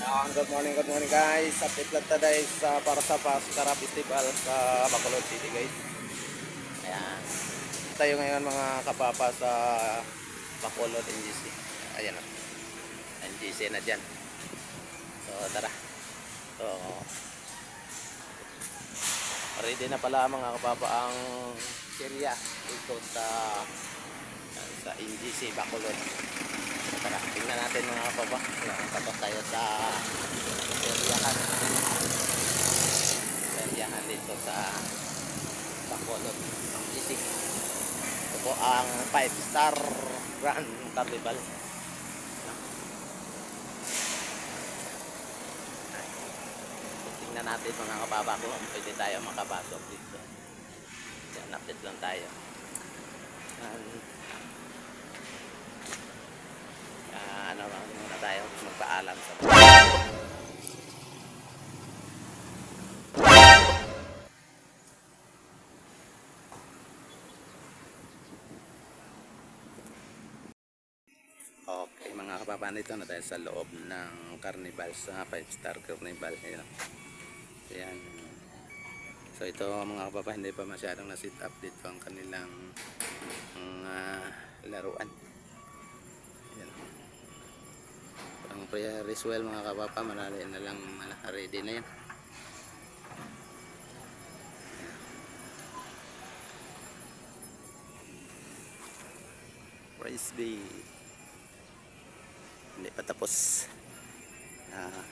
Ah, good morning, good morning guys. Update lang guys sa para sa Paskara Festival sa Bacolod City guys. Ayan. Tayo ngayon mga kapapa sa Bacolod NGC. Ayan o. NGC na dyan. So tara. So ready na pala mga kapapa ang area dito sa sa NGC Bacolod. Tingnan natin mga kapapa. Nakapatok tayo sa eriyahan. Eriyahan dito sa Bacolod. Easy. Ito po ang 5 star Grand Carnival. Tingnan natin mga kapapa ko kung pwede tayo makapasok dito. Yan, update lang tayo. And, Ah, ano lang muna tayo magpaalam sa Okay mga kapapan dito na tayo sa loob ng carnival sa 5 star carnival Ayan. Ayan. So ito mga kapapan hindi pa masyadong na sit up dito ang kanilang mga laruan. Ferris wheel mga kapapa, marali na lang ready na yan. Praise be. Hindi pa tapos. Ah,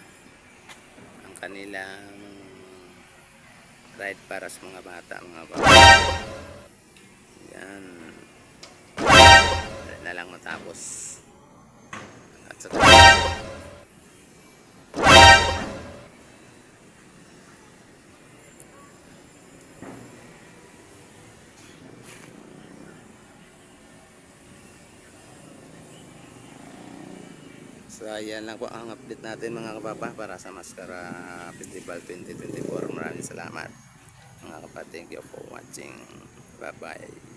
ang kanilang ride para sa mga bata, mga bata. Yan. Na lang matapos. So ayan lang po ang update natin mga kapapa para sa Mascara Festival 2024. Maraming salamat mga kapapa. Thank you for watching. Bye bye.